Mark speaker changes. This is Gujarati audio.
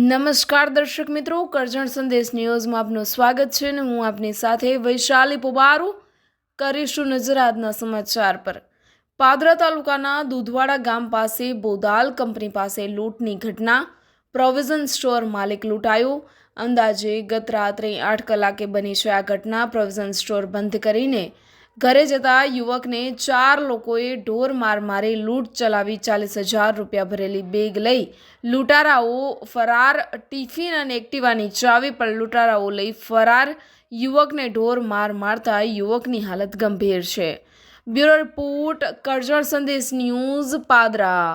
Speaker 1: નમસ્કાર દર્શક મિત્રો, કરજણ સંદેશ ન્યૂઝમાં આપનું સ્વાગત છે અને હું આપની સાથે વૈશાલી પોબારું કરીશું નજર આજના સમાચાર પર. પાદરા તાલુકાના દૂધવાડા ગામ પાસે બોદાલ કંપની પાસે લૂંટની ઘટના. પ્રોવિઝન સ્ટોર માલિક લૂંટાયો. અંદાજે ગત રાત્રે આઠ કલાકે બની છે આ ઘટના. પ્રોવિઝન સ્ટોર બંધ કરીને ઘરે જતા યુવકને ચાર લોકોએ ઢોર માર મારી લૂંટ ચલાવી ચાલીસ હજાર રૂપિયા ભરેલી બેગ લઈ લૂંટારાઓ ફરાર, ટિફિન અને એક્ટિવાની ચાવી પણ લૂંટારાઓ લઈ ફરાર, યુવકને ઢોર માર મારતા યુવકની હાલત ગંભીર છે. બ્યુરો રિપોર્ટ, કરજણ સંદેશ ન્યૂઝ પાદરા.